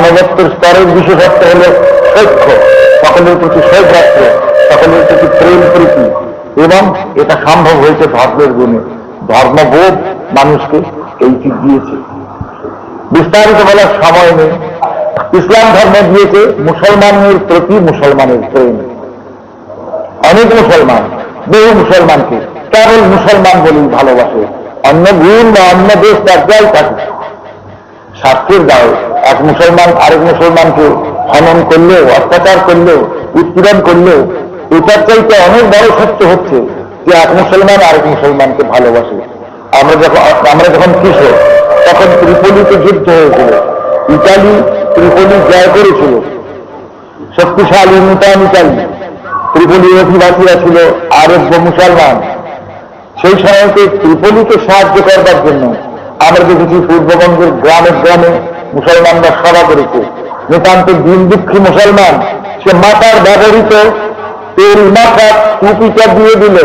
মানবত্বের স্তরের বিশেষত্ব হল সৈক্য। সকলের প্রতি সৌভাগ্য সকলের প্রতি প্রেম প্রীতি। এবং এটা সম্ভব হয়েছে ধর্মের গুণে। ধর্মবোধ মানুষকে এইটি দিয়েছে। বিস্তারিত বলার সময় নেই। ইসলাম ধর্ম দিয়েছে মুসলমানের প্রতি মুসলমানের প্রেম। অনেক মুসলমান, বহু মুসলমানকে। কেবল মুসলমান বলেই ভালোবাসে। অন্য গুণ বা অন্য দেশ তার যাই থাকে। স্বার্থের গায়ে এক মুসলমান, আরেক মুসলমানকে হনন করলেও, অত্যাচার করলেও, উৎপীড়ন করলেও, এটার চাইতে অনেক বড় সত্য হচ্ছে যে এক মুসলমান আরেক মুসলমানকে ভালোবাসে। আমরা যখন আমরা যখন কিশোর তখন ত্রিপলিতে যুদ্ধ হয়েছিল। ইতালি ত্রিপলি জয় করেছিল। শক্তিশালী নূতন ইতালি ত্রিপলি অধিবাসীরা ছিল আরব্য মুসলমান। সেই সময়কে ত্রিপলিকে সাহায্য করবার জন্য আমরা দেখেছি পূর্ববঙ্গের গ্রামে গ্রামে মুসলমানরা সভা করেছে। নিতান্ত দিন দুঃখী মুসলমান, সে মাথার ব্যবহৃত তেল মাথা টুপিটা দিয়ে দিল।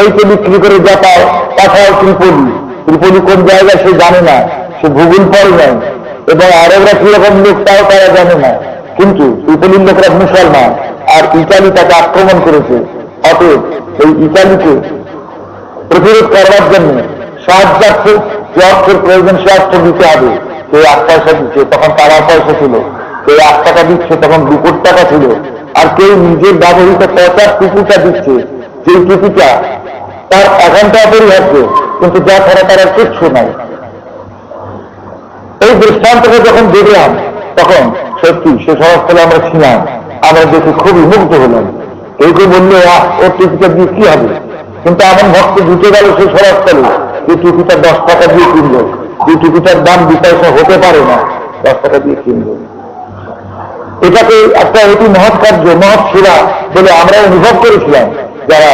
এইটা বিক্রি করে যা পায় পাঠাও ত্রিপলি। ত্রিপলি কোন জায়গায় সে জানে না, সে ভূগোল পড়ে নাই এবং আরবরা কীরকম লোক তাও তারা জানে না। কিন্তু ত্রিপলির লোকরা মুসলমান, আর ইটালি তাকে আক্রমণ করেছে। অতএব এই ইটালিকে প্রতিরোধ করবার জন্য সাহায্যার্থে যে অর্থের প্রয়োজন সে অর্থ দিতে হবে। সেই আট পয়সা দিচ্ছে, তখন তারা পয়সা ছিল। সেই আট টাকা দিচ্ছে, তখন দু কোটি টাকা ছিল। আর কেউ নিজের ব্যবহৃত পয়সার টুকুটা দিচ্ছে সেই টুকুটা তার একান্ত অপরিহার্য, কিন্তু যা ছাড়া তার আর কিচ্ছু নাই। এই দৃষ্টান্তকে যখন দেখলাম, তখন সত্যি সে সমাজস্থলে আমরা ছিলাম। আমরা দেখে খুবই মুগ্ধ হলাম। কেউ কেউ বলল ওর টুপিটা দিয়ে কি হবে? কিন্তু এমন ভক্ত ঢুকে গেল সেই সমাজস্থলে। যে টুপিটা দশ টাকা দিয়ে কিনলো যে টুপিটার দাম দু পয়সা হতে পারে না, দশ টাকা দিয়ে কিনলো এটাকে একটা অতি মহৎ কার্য, মহৎ সেবা বলে আমরা অনুভব করেছিলাম, যারা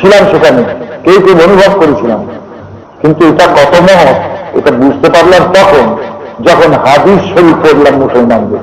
ছিলাম সেখানে। কেউ কেউ অনুভব করেছিলাম। কিন্তু এটা কত মহৎ, এটা বুঝতে পারলাম তখন, যখন হাদিস শরীফ পড়লাম মুসলমানদের।